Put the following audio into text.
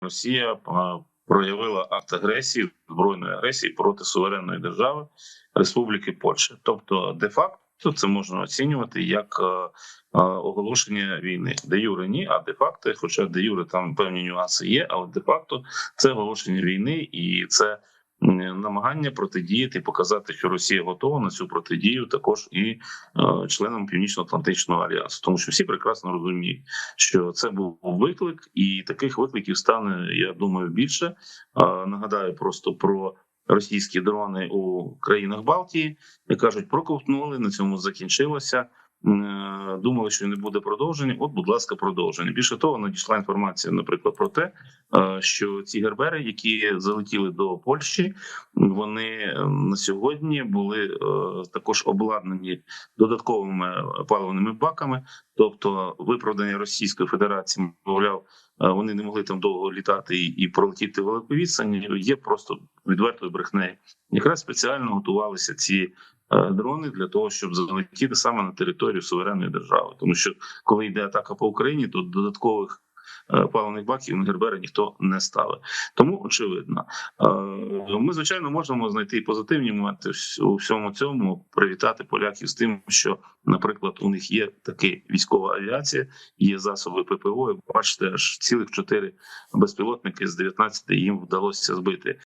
Росія проявила акт агресії, збройної агресії проти суверенної держави Республіки Польща. Тобто, де факто це можна оцінювати як е, е, оголошення війни. Де юре ні, а де факто, хоча де юре там певні нюанси є, але де факто це оголошення війни і це. М, Намагання протидіяти, показати, що Росія готова на цю протидію, також і е, членам Північно-Атлантичного альянсу, тому що всі прекрасно розуміють, що це був виклик, і таких викликів стане, я думаю, більше. Е, Нагадаю просто про російські дрони у країнах Балтії, кажуть, проковтнули на цьому закінчилося. Е, Думали, що не буде продовження. От, будь ласка, продовження. Більше того, надійшла інформація, наприклад, про те, е, що ці гербери, які залетіли до Польщі, вони е, на сьогодні були е, також обладнані додатковими паливними баками. Тобто, виправдання Російської Федерації, мовляв, е, вони не могли там довго літати і, пролетіти велику відстань. Є просто відвертою брехнею. Якраз спеціально готувалися ці е, дрони для того, щоб залетіти саме на територію суверенної держави. Тому що коли йде атака по Україні, то додаткових е, паливних баків на гербери ніхто не ставить. Тому очевидно, Е, ми звичайно можемо знайти позитивні моменти у всьому цьому, привітати поляків з тим, що, наприклад, у них є таки військова авіація, є засоби ППО. і Бачите, аж цілих чотири безпілотники з 19 їм вдалося збити.